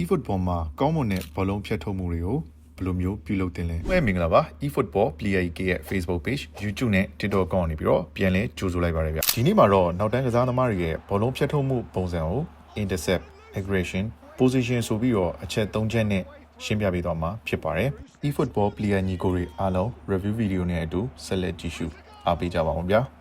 eFootball မှာကောင်းမွန်တဲ့ဘောလုံးဖြတ်ထုတ်မှုတွေကိုဘယ်လိုမျိုးပြုလုပ်တင်လဲ။ဝဲမင်္ဂလာပါ eFootball Player EK ရဲ့ Facebook page YouTube နဲ့ TikTok account ကနေပြီးတော့ပြန်လဲကြိုဆိုလိုက်ပါရဗျ။ဒီနေ့မှာတော့နောက်တန်းကစားသမားတွေရဲ့ဘောလုံးဖြတ်ထုတ်မှုပုံစံကို intercept, aggression, position ဆိုပြီးတော့အချက်၃ချက်နဲ့ရှင်းပြပေးသွားမှာဖြစ်ပါတယ်။ eFootball Player ညီကိုတွေအားလုံး review video နဲ့အတူဆက်လက်ကြည့်ရှုအားပေးကြပါအောင်ဗျာ။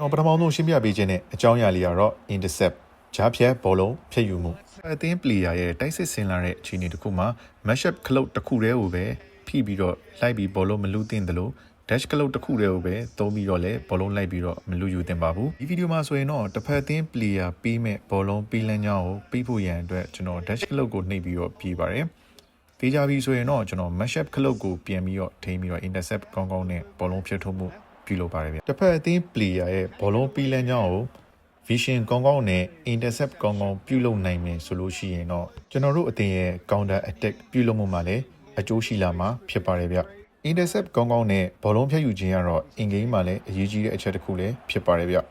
တော့ပထမဆုံးရှင်းပြပေးခြင်းနဲ့အကြောင်းအရာလေးကတော့ intercept ဂျားဖြတ်ဘောလုံးဖြတ်ယူမှုအသင်း player ရဲ့တိုက်စစ်ဆင်လာတဲ့အခြေအနေတစ်ခုမှာ matchup ခလုတ်တစ်ခုတည်းကိုပဲဖိပြီးတော့လိုက်ပြီးဘောလုံးမလူးသင့်တယ်လို့ dash ခလုတ်တစ်ခုတည်းကိုပဲသုံးပြီးတော့လည်းဘောလုံးလိုက်ပြီးတော့မလူးယူသင့်ပါဘူးဒီဗီဒီယိုမှာဆိုရင်တော့တစ်ဖက်အသင်း player ပြီးမဲ့ဘောလုံးပြီးလန်းကြောင်းကိုပြီးဖို့ရန်အတွက်ကျွန်တော် dash ခလုတ်ကိုနှိပ်ပြီးတော့ပြေးပါတယ်သေးကြပြီဆိုရင်တော့ကျွန်တော် matchup ခလုတ်ကိုပြန်ပြီးတော့ထိန်းပြီးတော့ intercept ကောင်းကောင်းနဲ့ဘောလုံးဖြတ်ထုတ်မှု ပြုလုပ်ပါတယ်ဗျတစ်ဖက်အသင်း player ရဲ့ဘောလုံးပြီးလန်းကြောင်းကို vision ကောင်းကောင်းနဲ့ intercept ကောင်းကောင်းပြုလုပ်နိုင်မယ်ဆိုလို့ရှိရင်တော့ကျွန်တော်တို့အသင်းရဲ့ counter attack ပြုလုပ်မှုမှာလည်းအကျိုးရှိလာမှာဖြစ်ပါတယ်ဗျ intercept ကောင်းကောင်းနဲ့ဘောလုံးဖြတ်ယူခြင်းကတော့ in game မှာလည်းအရေးကြီးတဲ့အချက်တစ်ခုလည်းဖြစ်ပါတယ်ဗျ Oh,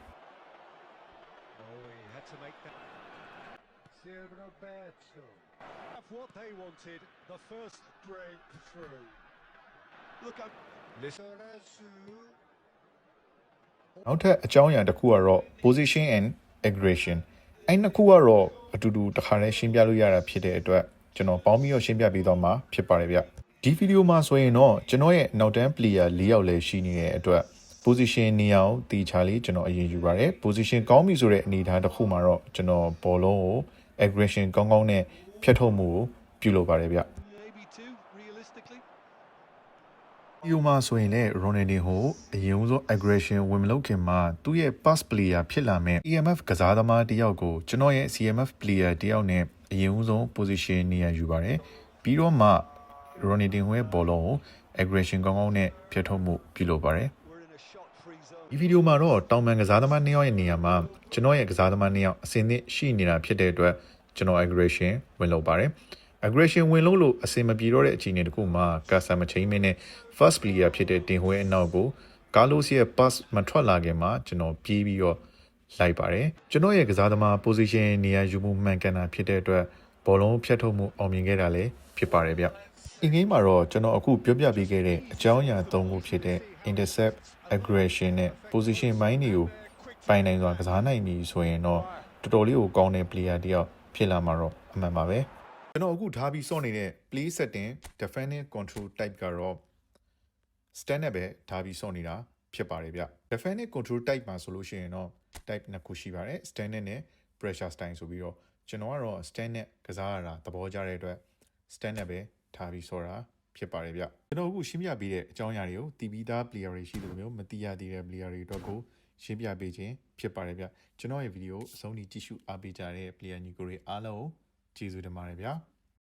he had to make that. Roberto. Have what they wanted, the first breakthrough. Look up. Listen. နောက်ထပ်အကြောင်းအရာတစ်ခုကတော့ position and aggression အဲ့နှစ်ခုကတော့အတူတူတစ်ခါတည်းရှင်းပြလို့ရတာဖြစ်တဲ့အတွက်ကျွန်တော်ပေါင်းပြီးတော့ရှင်းပြပေးသွားမှာဖြစ်ပါတယ်ဗျဒီဗီဒီယိုမှာဆိုရင်တော့ကျွန်တော်ရဲ့နောက်တန်း player ၄ယောက်လည်းရှိနေတဲ့အတွက် position နေရာကိုတီချာလေးကျွန်တော်အရင်ယူပါတယ် position ကောင်းပြီဆိုတဲ့အနေအထားတစ်ခုမှာတော့ကျွန်တော်ဘောလုံးကို aggression ကောင်းကောင်းနဲ့ဖြတ်ထုတ်မှုကိုပြုလုပ်ပါတယ်ဗျ ဒီလိုမှဆိုရင်လည်း Ronaldinho အရင်ဆုံး aggression ဝင်မလုပ်ခင်မှာသူ့ရဲ့ pass player ဖြစ်လာမဲ့ EMF ကစားသမားတစ်ယောက်ကိုကျွန်တော်ရဲ့ CMF player တစ်ယောက်နဲ့အရင်ဆုံး position နေရာယူပါတယ်ပြီးတော့မှ Ronaldinho ရဲ့ဘောလုံးကို aggression ကောင်းကောင်းနဲ့ဖျက်ထုတ်မှုပြုလုပ်ပါတယ် We're in a shot-free zone. ဒီဗီဒီယိုမှာတော့တောင်ပန်ကစားသမားနှစ်ယောက်ရဲ့နေရာမှာကျွန်တော်ရဲ့ကစားသမားနှစ်ယောက်အစင်းသင့်ရှိနေတာဖြစ်တဲ့အတွက်ကျွန်တော် aggression ဝင်လုပ်ပါတယ် aggression ဝင်လို့လို့အစင်မပြေတော့တဲ့အခြေအနေတခုမှာကာဆာမချိန်မင်းနဲ့ first player ဖြစ်တဲ့တင်ဟွဲအနောက်ကိုကာလိုစီရဲ့ pass မထွက်လာခင်မှာကျွန်တော်ပြေးပြီးတော့လိုက်ပါတယ်ကျွန်တော်ရဲ့ကစားသမား position နေရာယူမှုမှန်ကန်တာဖြစ်တဲ့အတွက်ဘောလုံးဖြတ်ထုတ်မှုအောင်မြင်ခဲ့တာလည်းဖြစ်ပါတယ်ဗျအင်္ဂိမ်းမှာတော့ကျွန်တော်အခုပြောပြပေးခဲ့တဲ့အကြောင်းအရာ၃ခုဖြစ်တဲ့ intercept aggression နဲ့ position ဘိုင်းတွေကိုပိုင်နိုင်စွာကစားနိုင်ပြီဆိုရင်တော့တော်တော်လေးကိုကောင်းတဲ့ player တယောက်ဖြစ်လာမှာတော့အမှန်ပါပဲ ကျွန်တော်အခုထားပြီးစော့နေတဲ့ play setting defending control type ကတော့ stand နဲ့ပဲထားပြီးစော့နေတာဖြစ်ပါတယ်ဗျ defending control type မှာဆိုလို့ရှိရင်တော့ type နှစ်ခုရှိပါတယ် stand နဲ့ pressure style ဆိုပြီးတော့ကျွန်တော်ကတော့ stand နဲ့ကစားရတာသဘောကျတဲ့အတွက် stand နဲ့ပဲထားပြီးစော့တာဖြစ်ပါတယ်ဗျကျွန်တော်အခုရှင်းပြပေးတဲ့အကြောင်းအရာတွေကိုတီးပြီးသား player တွေရှိတယ်လို့မျိုးမတိရသေးတဲ့ player တွေအတွက်ကိုရှင်းပြပေးခြင်းဖြစ်ပါတယ်ဗျကျွန်တော်ရဲ့ဗီဒီယိုအဆုံးထိကြည့်ရှုအားပေးကြတဲ့ player ညီကိုတွေအားလုံးကို ကျေးဇူးတင်ပါတယ်ဗျ